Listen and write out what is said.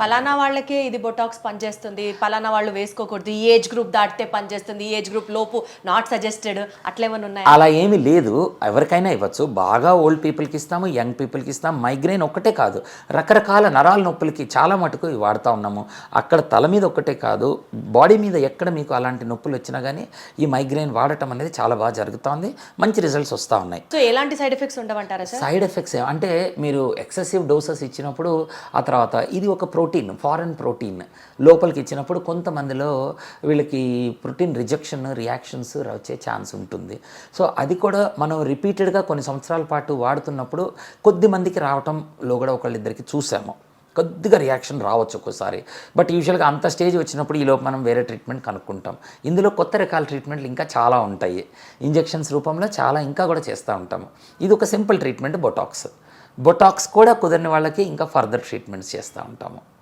పలానా వాళ్ళకే ఇది బొటాక్స్ పనిచేస్తుంది పలానా వాళ్ళు వేసుకోకూడదు ఈ ఏజ్ గ్రూప్ దాటితే పనిచేస్తుంది ఈ ఏజ్ గ్రూప్ లోపు నాట్ సజెస్టెడ్ అట్లేమన్నా ఉన్నాయి? అలా ఏమీ లేదు. ఎవరికైనా ఇవ్వచ్చు. బాగా ఓల్డ్ పీపుల్కి ఇస్తాము యంగ్ పీపుల్కి ఇస్తాము. మైగ్రెయిన్ ఒక్కటే కాదు. రకరకాల నరాల నొప్పులకి చాలా మటుకు వాడుతూ ఉన్నాము. అక్కడ తల మీద ఒక్కటే కాదు. బాడీ మీద ఎక్కడ మీకు అలాంటి నొప్పులు వచ్చినా కానీ ఈ మైగ్రెయిన్ వాడటం అనేది చాలా బాగా జరుగుతోంది. మంచి రిజల్ట్స్ వస్తూ ఉన్నాయి. సో ఎలాంటి సైడ్ ఎఫెక్ట్స్ ఉండవంటారా సార్? సైడ్ ఎఫెక్ట్స్ అంటే మీరు ఎక్సెసివ్ డోసెస్ ఇచ్చినప్పుడు ఆ తర్వాత ఇది ఒక ప్రోటీన్ ఫారెన్ ప్రోటీన్ లోపలికి ఇచ్చినప్పుడు కొంతమందిలో వీళ్ళకి ప్రోటీన్ రిజెక్షన్ రియాక్షన్స్ వచ్చే ఛాన్స్ ఉంటుంది. సో అది కూడా మనం రిపీటెడ్గా కొన్ని సంవత్సరాల పాటు వాడుతున్నప్పుడు కొద్ది మందికి రావటంలో కూడా ఒకళ్ళిద్దరికి చూసాము. కొద్దిగా రియాక్షన్ రావచ్చు ఒక్కోసారి. బట్ యూజువల్గా అంత స్టేజ్ వచ్చినప్పుడు ఈలోపు మనం వేరే ట్రీట్మెంట్ కనుక్కుంటాం. ఇందులో కొత్త రకాల ట్రీట్మెంట్లు ఇంకా చాలా ఉంటాయి. ఇంజెక్షన్స్ రూపంలో చాలా ఇంకా కూడా చేస్తూ ఉంటాము ఇది ఒక సింపుల్ ట్రీట్మెంట్ బొటాక్స్. బొటాక్స్ కూడా కుదరని వాళ్ళకి ఇంకా ఫర్దర్ ట్రీట్మెంట్స్ చేస్తూ ఉంటాము.